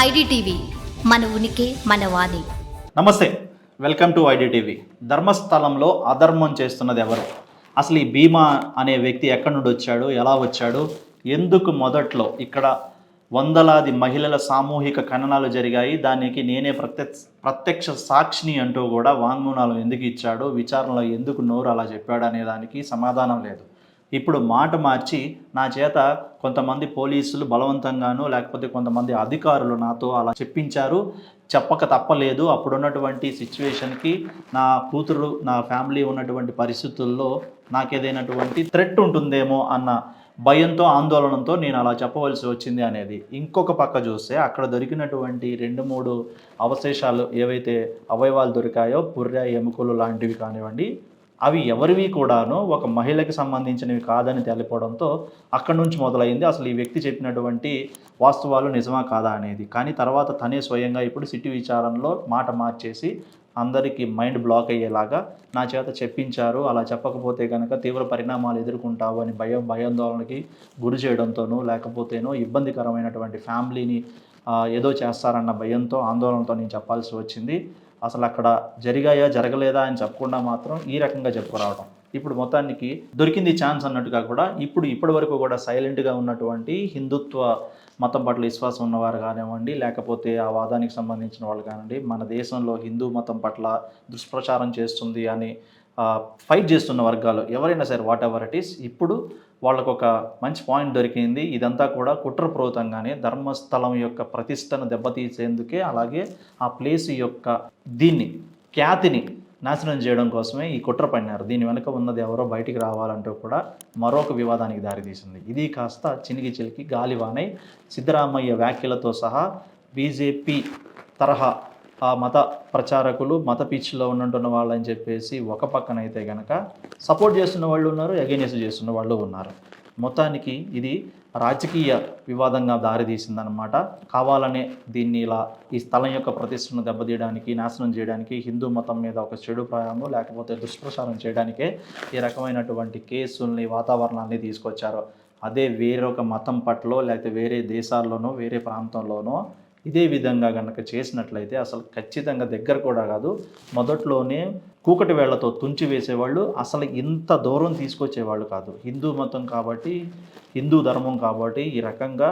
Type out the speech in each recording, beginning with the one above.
IDTV మన ఉనికి మన వాణి. నమస్తే వెల్కమ్ టు ఐడిటీవీ. ధర్మస్థలంలో అధర్మం చేస్తున్నది ఎవరు? అసలు ఈ భీమా అనే వ్యక్తి ఎక్కడి నుండి వచ్చాడు? ఎలా వచ్చాడు? ఎందుకు మొదట్లో ఇక్కడ వందలాది మహిళల సామూహిక ఖననాలు జరిగాయి? దానికి నేనే ప్రత్యక్ష ప్రత్యక్ష సాక్షిని అంటూ కూడా వాంగ్మూలాలు ఎందుకు ఇచ్చాడు? విచారణలో ఎందుకు నోరు అలా చెప్పాడు అనే దానికి సమాధానం లేదు. ఇప్పుడు మాట మార్చి నా చేత కొంతమంది పోలీసులు బలవంతంగాను లేకపోతే కొంతమంది అధికారులు నాతో అలా చెప్పించారు. చెప్పక తప్పలేదు. అప్పుడున్నటువంటి సిచ్యువేషన్కి నా కూతురు నా ఫ్యామిలీ ఉన్నటువంటి పరిస్థితుల్లో నాకేదైనటువంటి థ్రెట్ ఉంటుందేమో అన్న భయంతో ఆందోళనతో నేను అలా చెప్పవలసి వచ్చింది అనేది. ఇంకొక పక్క చూస్తే అక్కడ దొరికినటువంటి రెండు మూడు అవశేషాలు ఏవైతే అవయవాలు దొరికాయో పుర్రె ఎముకలు లాంటివి కానివ్వండి అవి ఎవరివి కూడాను ఒక మహిళకి సంబంధించినవి కాదని తెలిపడంతో అక్కడి నుంచి మొదలైంది. అసలు ఈ వ్యక్తి చెప్పినటువంటి వాస్తవాలు నిజమా కాదా అనేది. కానీ తర్వాత తనే స్వయంగా ఇప్పుడు సిటీ విచారణలో మాట మార్చేసి అందరికీ మైండ్ బ్లాక్ అయ్యేలాగా నా చేత చెప్పించారు. అలా చెప్పకపోతే కనుక తీవ్ర పరిణామాలు ఎదుర్కొంటావు అని భయం భయాందోళనకి గురి చేయడంతోనూ లేకపోతేనో ఇబ్బందికరమైనటువంటి ఫ్యామిలీని ఏదో చేస్తారన్న భయంతో ఆందోళనతో నేను చెప్పాల్సి వచ్చింది. అసలు అక్కడ జరిగాయా జరగలేదా అని చెప్పకుండా మాత్రం ఈ రకంగా చెప్పుకురావడం ఇప్పుడు మొత్తానికి దొరికింది ఛాన్స్ అన్నట్టుగా కూడా ఇప్పుడు ఇప్పటి వరకు కూడా సైలెంట్గా ఉన్నటువంటి హిందుత్వ మతం పట్ల విశ్వాసం ఉన్నవారు కానివ్వండి లేకపోతే ఆ వాదానికి సంబంధించిన వాళ్ళు కానివ్వండి మన దేశంలో హిందూ మతం పట్ల దుష్ప్రచారం చేస్తుంది అని ఫైట్ చేస్తున్న వర్గాలు ఎవరైనా సరే వాట్ ఎవర్ ఇట్ ఈస్ ఇప్పుడు వాళ్ళకు ఒక మంచి పాయింట్ దొరికింది. ఇదంతా కూడా కుట్రపూరితంగానే ధర్మస్థలం యొక్క ప్రతిష్టను దెబ్బతీసేందుకే అలాగే ఆ ప్లేస్ యొక్క దీన్ని ఖ్యాతిని నాశనం చేయడం కోసమే ఈ కుట్ర పడినారు. దీని వెనుక ఉన్నది ఎవరో బయటికి రావాలంటూ కూడా మరొక వివాదానికి దారితీసింది. ఇది కాస్త చినిగి చిలికి గాలివానై సిద్ధరామయ్య వ్యాఖ్యలతో సహా బీజేపీ తరహా ఆ మత ప్రచారకులు మత పిచ్చిలో ఉన్నట్టున్న వాళ్ళని చెప్పేసి ఒక పక్కన అయితే కనుక సపోర్ట్ చేస్తున్న వాళ్ళు ఉన్నారు అగేనెస్ట్ చేస్తున్న వాళ్ళు ఉన్నారు. మొత్తానికి ఇది రాజకీయ వివాదంగా దారితీసిందనమాట కావాలనే దీన్ని ఇలా ఈ స్థలం యొక్క ప్రతిష్టను దెబ్బతీయడానికి నాశనం చేయడానికి హిందూ మతం మీద ఒక చెడు ప్రాయము లేకపోతే దుష్ప్రచారం చేయడానికే ఈ రకమైనటువంటి కేసుల్ని వాతావరణాన్ని తీసుకొచ్చారు అదే వేరొక మతం పట్ల లేకపోతే వేరే దేశాల్లోనో వేరే ప్రాంతంలోనో ఇదే విధంగా కనుక చేసినట్లయితే అసలు ఖచ్చితంగా దగ్గర కూడా కాదు. మొదట్లోనే కూకటి వేళ్ళతో తుంచి వేసేవాళ్ళు అసలు ఇంత దూరం తీసుకొచ్చేవాళ్ళు కాదు. హిందూ మతం కాబట్టి హిందూ ధర్మం కాబట్టి ఈ రకంగా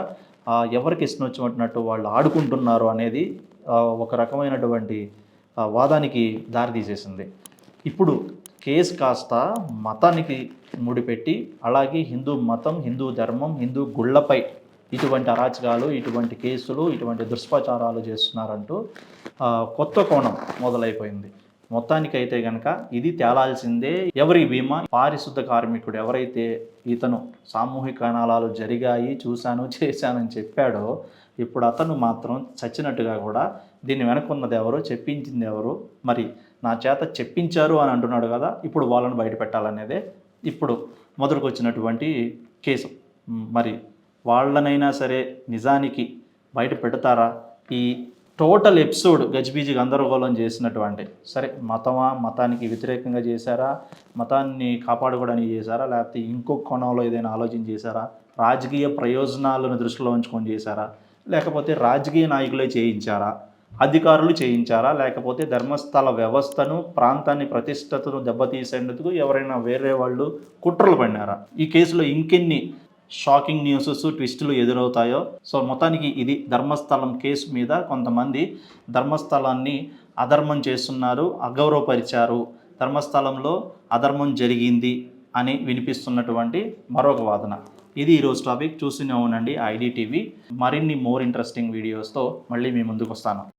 ఎవరికి ఇష్టం వచ్చినట్టు వాళ్ళు ఆడుకుంటున్నారు అనేది ఒక రకమైనటువంటి వాదానికి దారి తీసేసింది. ఇప్పుడు కేసు కాస్త మతానికి ముడిపెట్టి అలాగే హిందూ మతం హిందూ ధర్మం హిందూ గుళ్ళపై ఇటువంటి అరాచకాలు ఇటువంటి కేసులు ఇటువంటి దుష్ప్రచారాలు చేస్తున్నారంటూ కొత్త కోణం మొదలైపోయింది. మొత్తానికైతే కనుక ఇది తేలాల్సిందే ఎవరి బీమా పారిశుద్ధ కార్మికుడు ఎవరైతే ఇతను సామూహిక అనాలాలు జరిగాయి చూశాను చేశానని చెప్పాడో ఇప్పుడు అతను మాత్రం చచ్చినట్టుగా కూడా దీన్ని వెనకున్నది ఎవరు చెప్పించింది ఎవరు మరి నా చేత చెప్పించారు అని అంటున్నాడు కదా ఇప్పుడు వాళ్ళని బయట పెట్టాలనేదే ఇప్పుడు మొదటికొచ్చినటువంటి కేసు. మరి వాళ్ళనైనా సరే నిజానికి బయట పెడతారా? ఈ టోటల్ ఎపిసోడ్ గజిబిజి గందరగోళం చేసినటువంటి సరే మతమా మతానికి వ్యతిరేకంగా చేశారా? మతాన్ని కాపాడుకోవడానికి చేశారా? లేకపోతే ఇంకొక కోణంలో ఏదైనా ఆలోచన చేశారా? రాజకీయ ప్రయోజనాలను దృష్టిలో ఉంచుకొని చేశారా? లేకపోతే రాజకీయ నాయకులే చేయించారా? అధికారులు చేయించారా? లేకపోతే ధర్మస్థల వ్యవస్థను ప్రాంతాన్ని ప్రతిష్టతను దెబ్బతీసేందుకు ఎవరైనా వేరే వాళ్ళు కుట్రలు పడినారా? ఈ కేసులో ఇంకెన్ని షాకింగ్ న్యూసెస్ ట్విస్టులు ఎదురవుతాయో. సో మొత్తానికి ఇది ధర్మస్థలం కేసు మీద కొంతమంది ధర్మస్థలాన్ని అధర్మం చేస్తున్నారు అగౌరవపరిచారు. ధర్మస్థలంలో అధర్మం జరిగింది అని వినిపిస్తున్నటువంటి మరొక వాదన. ఇది ఈరోజు టాపిక్. చూస్తూనే ఉండండి ఐడి టీవీ. మరిన్ని మోర్ ఇంట్రెస్టింగ్ వీడియోస్తో మళ్ళీ మీ ముందుకు వస్తాను